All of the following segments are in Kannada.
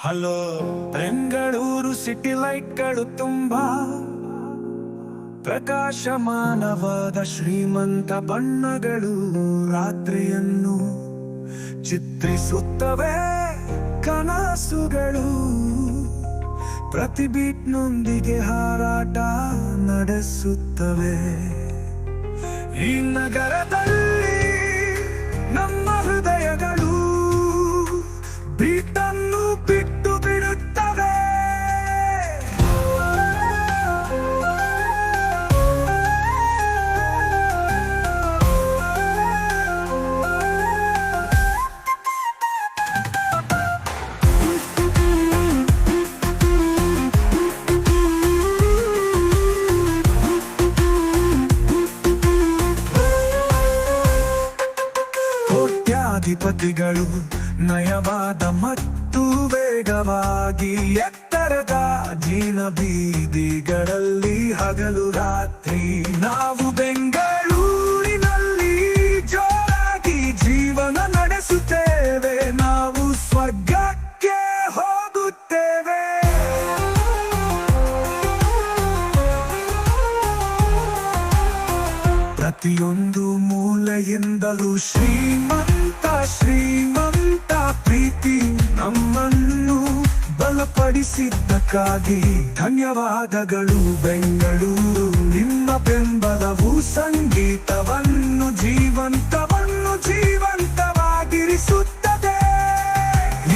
ಹಲೋ, ಬೆಂಗಳೂರು ಸಿಟಿ ಲೈಟ್ಗಳು ತುಂಬಾ ಪ್ರಕಾಶಮಾನವಾದ ಶ್ರೀಮಂತ ಬಣ್ಣಗಳು ರಾತ್ರಿಯನ್ನು ಚಿತ್ರಿಸುತ್ತವೆ ಕನಸುಗಳು. ಪ್ರತಿ ಬೀಟ್ನೊಂದಿಗೆ ಹಾರಾಟ ನಡೆಸುತ್ತವೆ. ಈ ನಗರದಲ್ಲಿ ಕೋಟ್ಯಾಧಿಪತಿಗಳು ನಯವಾದ ಮತ್ತು ವೇಗವಾಗಿ ಎತ್ತರದ ಜೀನ ಬೀದಿಗಳಲ್ಲಿ ಹಗಲು ರಾತ್ರಿ. ನಾವು ಬೆಂಗಳೂರಿನಲ್ಲಿ ಜೋರಾಗಿ ಜೀವನ ನಡೆಸುತ್ತೇವೆ. ನಾವು ಸ್ವರ್ಗಕ್ಕೆ ಹೋಗುತ್ತೇವೆ. ಪ್ರತಿಯೊಂದು ಮೂಲೆಯಿಂದಲೂ ಶ್ರೀಮಂತ ಶ್ರೀಮಂತ ಪ್ರೀತಿ ನಮ್ಮನ್ನು ಬಲಪಡಿಸಿದ್ದಕ್ಕಾಗಿ ಧನ್ಯವಾದಗಳು ಬೆಂಗಳೂರು. ನಿಮ್ಮ ಬೆಂಬಲವು ಸಂಗೀತವನ್ನು ಜೀವಂತವನ್ನು ಜೀವಂತವಾಗಿರಿಸುತ್ತದೆ.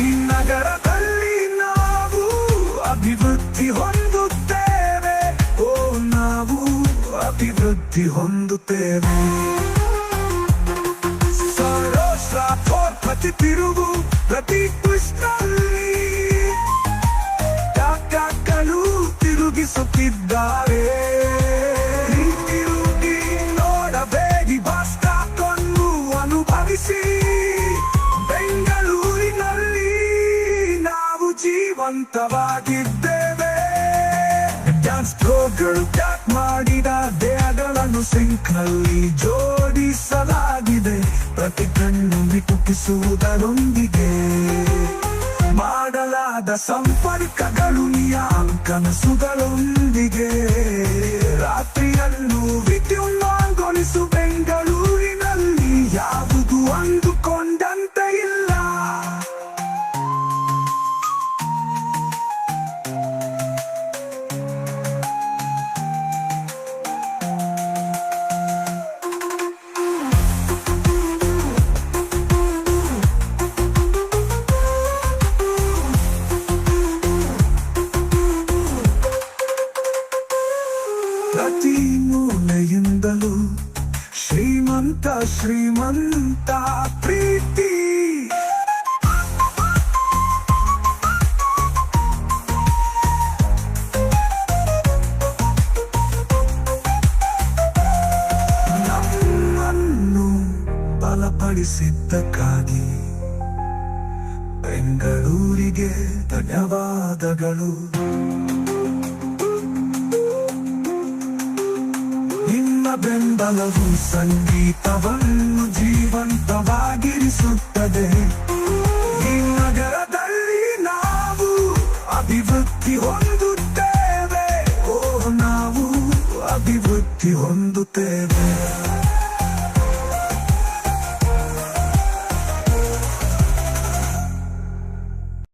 ಈ ನಗರದಲ್ಲಿ ನಾವು ಅಭಿವೃದ್ಧಿ ಹೊಂದುತ್ತೇವೆ. ಓ, ನಾವು ಅಭಿವೃದ್ಧಿ ಹೊಂದುತ್ತೇವೆ. ಪ್ರತಿ ತಿರುವು ಪ್ರತಿ ಪುಷ್ಪಲ್ಲಿ ಟಾಟಾಗಳು ತಿರುಗಿಸುತ್ತಿದ್ದಾರೆ ತಿರುಗಿ ನೋಡಬೇಡಿ ಬಾಸ್ಟಾಕೊಂಡು ಅನುಭವಿಸಿ ಬೆಂಗಳೂರಿನಲ್ಲಿ ನಾವು ಜೀವಂತವಾಗಿದ್ದೇವೆ ಡ್ಯಾನ್ಸ್ ಪ್ರೋಗಳು ಟ್ಯಾಕ್ ಮಾಡಿದ ದೇಹಗಳನ್ನು ಸಿಂಕ್ನಲ್ಲಿ ಜೋಡಿಸಲಾಗಿದೆ ಪ್ರತಿ ಕಣ್ಣು ಮಿಟುಕಿಸುವುದರೊಂದಿಗೆ ಮಾಡಲಾದ ಸಂಪರ್ಕಗಳು ನಿಯಾಂ ಕನಸುಗಳೊಂದಿಗೆ ರಾತ್ರಿಯನ್ನು ವಿದ್ಯುನ್ಮಾನಗೊಳಿಸು ಶ್ರೀಮಂತ ಶ್ರೀಮಂತ ಪ್ರೀತಿ. ನಮ್ಮನ್ನು ಬಲಪಡಿಸಿದ್ದಕ್ಕಾಗಿ ಬೆಂಗಳೂರಿಗೆ ಧನ್ಯವಾದಗಳು. ಬೆಂಬಲವು ಸಂಗೀತವನ್ನು ಜೀವಂತವಾಗಿರಿಸುತ್ತದೆ. ಈ ನಗರದಲ್ಲಿ ನಾವು ಅಭಿವೃದ್ಧಿ ಹೊಂದುತ್ತೇವೆ. ಓ ನಾವು ಅಭಿವೃದ್ಧಿ ಹೊಂದುತ್ತೇವೆ.